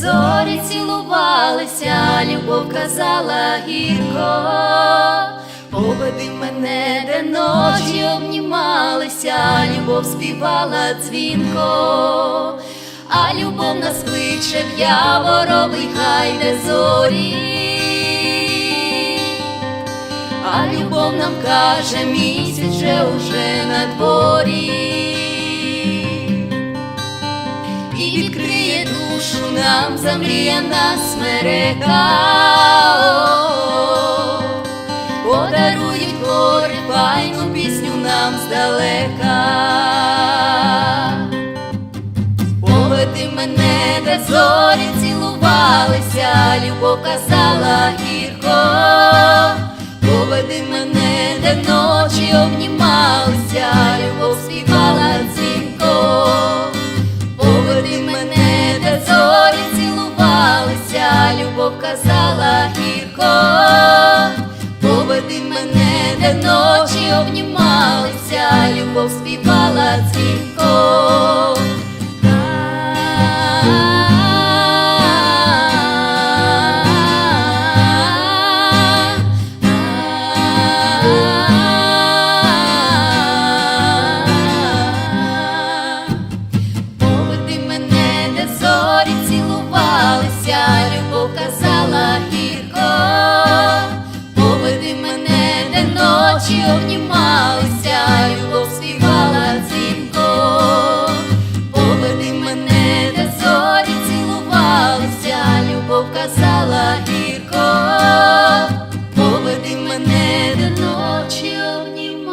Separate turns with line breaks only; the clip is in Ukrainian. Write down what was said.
зорі цілувалися, любов казала гірко, поведи мене, де ночі обнімалися, любов співала дзвінко, а любов нас кличе в яворовий гай, де зорі. А любов нам каже, місяць же уже на дворі. І відкриє душу нам замріяна смерека. Подарують гори файну пісню нам здалека. Поведи мене, де зорі цілувалися, любов казала любов казала гірко. Поведи мене, де ночі обнімалися, любов співала дзвінко. Казала гірко. Поведи мене, до ночі обнімались.